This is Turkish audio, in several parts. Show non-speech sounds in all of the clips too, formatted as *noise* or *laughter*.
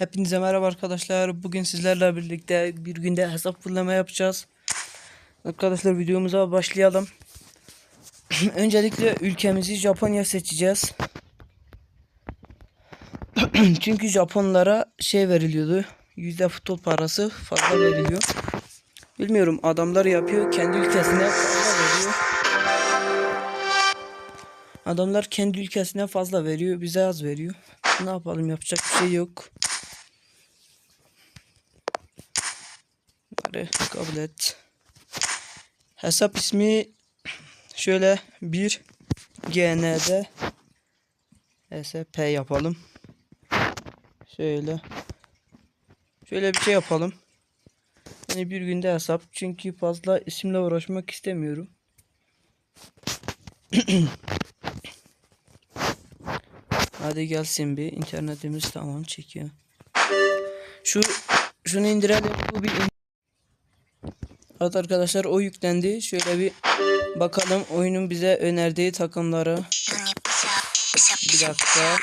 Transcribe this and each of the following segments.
Hepinize merhaba arkadaşlar. Bugün sizlerle birlikte bir günde hesap fırlama yapacağız. Arkadaşlar videomuza başlayalım. *clears throat* Öncelikle ülkemizi Japonya seçeceğiz. *clears throat* Çünkü Japonlara şey veriliyordu. Yüzde futbol parası fazla veriliyor. Bilmiyorum adamlar yapıyor kendi ülkesine fazla veriyor. Adamlar kendi ülkesine fazla veriyor, bize az veriyor. Ne yapalım yapacak bir şey yok. Bari kabul et. Hesap ismi şöyle bir GND SP yapalım. Şöyle. Şöyle bir şey yapalım. Yani bir günde hesap. Çünkü fazla isimle uğraşmak istemiyorum. *clears throat* Hadi gelsin bir internetimiz tamam çekiyor. Şu şunu indirelim bu bir Evet arkadaşlar o yüklendi. Şöyle bir bakalım oyunun bize önerdiği takımları. Bir dakika.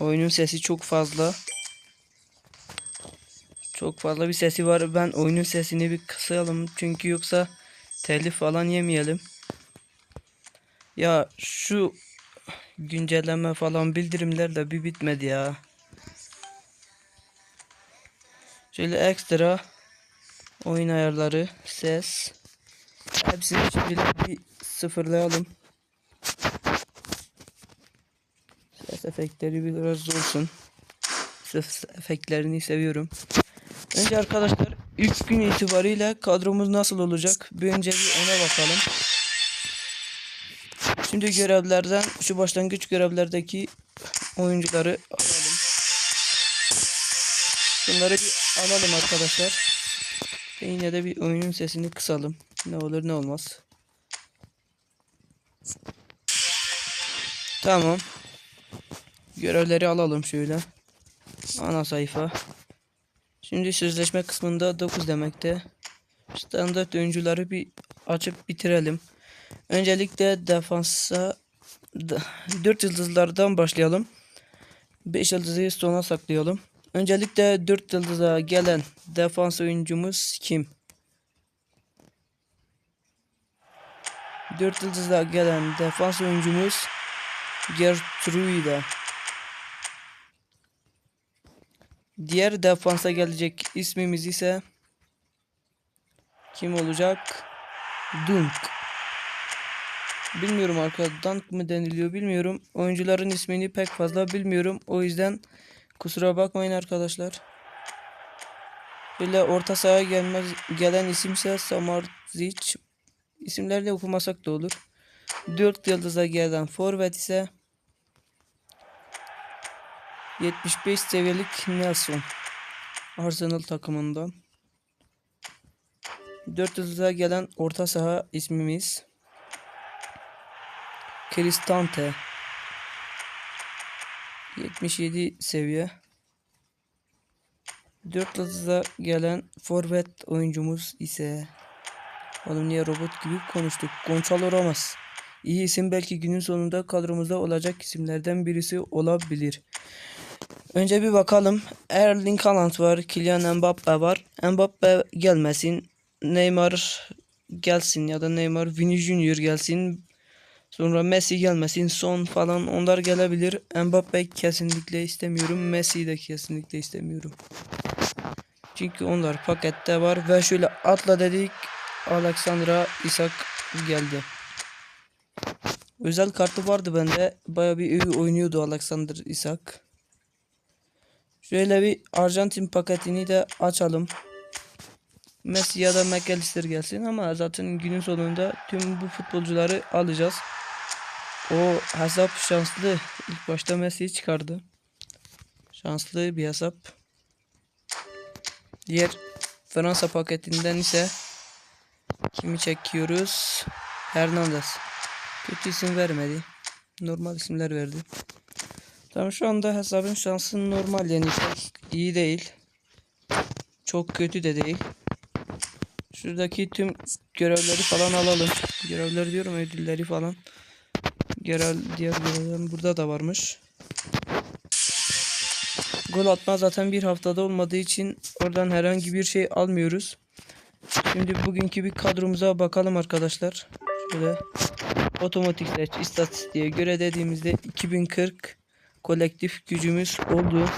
Oyunun sesi çok fazla. Çok fazla bir sesi var. Ben oyunun sesini bir kısayalım. Çünkü yoksa telif falan yemeyelim. Ya şu güncelleme falan bildirimler de bir bitmedi ya. Şöyle ekstra oyun ayarları, ses hepsini şimdi bir sıfırlayalım. Ses efektleri biraz olsun. Ses efektlerini seviyorum. Önce arkadaşlar ilk gün itibariyle kadromuz nasıl olacak? Bir önce bir ona bakalım. Şimdi görevlerden şu başlangıç görevlerdeki oyuncuları Bunları bir alalım arkadaşlar. Ve yine de bir oyunun sesini kısalım. Ne olur ne olmaz. Tamam. Görevleri alalım şöyle. Ana sayfa. Şimdi sözleşme kısmında 9 demekte. Standart oyuncuları bir açıp bitirelim. Öncelikle defansa 4 yıldızlardan başlayalım. 5 yıldızı sona saklayalım. Öncelikle 4 yıldıza gelen defans oyuncumuz kim? 4 yıldıza gelen defans oyuncumuz Gertruida. Diğer defansa gelecek ismimiz ise kim olacak? Dunk. Bilmiyorum arkadan mı deniliyor bilmiyorum. Oyuncuların ismini pek fazla bilmiyorum. O yüzden kusura bakmayın arkadaşlar. Böyle orta sahaya gelmez, gelen isimse Samardzic. İsimlerini okumasak da olur. 4 yıldıza gelen forvet ise 75 seviyelik Nelson. Arsenal takımından. 4 yıldıza gelen orta saha ismimiz Cristante 77 seviye 4 yıldıza gelen forvet oyuncumuz ise Oğlum niye robot gibi konuştuk Gonçalo Ramos İyi isim belki günün sonunda kadromuzda olacak isimlerden birisi olabilir. Önce bir bakalım. Erling Haaland var. Kylian Mbappe var. Mbappe gelmesin. Neymar gelsin ya da Neymar Vini Junior gelsin. Sonra Messi gelmesin. Son falan onlar gelebilir. Mbappe kesinlikle istemiyorum. Messi de kesinlikle istemiyorum. Çünkü onlar pakette var ve şöyle atla dedik. Alexandra Isak geldi. Özel kartı vardı bende. Baya bir iyi oynuyordu Alexander Isak. Şöyle bir Arjantin paketini de açalım. Messi ya da McAllister gelsin ama zaten günün sonunda tüm bu futbolcuları alacağız. O hesap şanslı. İlk başta Messi'yi çıkardı. Şanslı bir hesap. Diğer Fransa paketinden ise kimi çekiyoruz? Hernandez. Kötü isim vermedi. Normal isimler verdi. Tamam şu anda hesabın şansı normal yani pek iyi değil. Çok kötü de değil. Şuradaki tüm görevleri falan alalım. Görevleri diyorum ödülleri falan. Görev diğer görevler burada da varmış. Gol atma zaten bir haftada olmadığı için oradan herhangi bir şey almıyoruz. Şimdi bugünkü bir kadromuza bakalım arkadaşlar. Şöyle otomatik seç istatistiğe göre dediğimizde 2040 kolektif gücümüz oldu.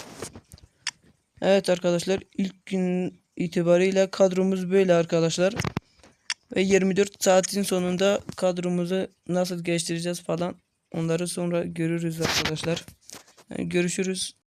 Evet arkadaşlar ilk gün itibariyle kadromuz böyle arkadaşlar. Ve 24 saatin sonunda kadromuzu nasıl geliştireceğiz falan onları sonra görürüz arkadaşlar. Yani görüşürüz.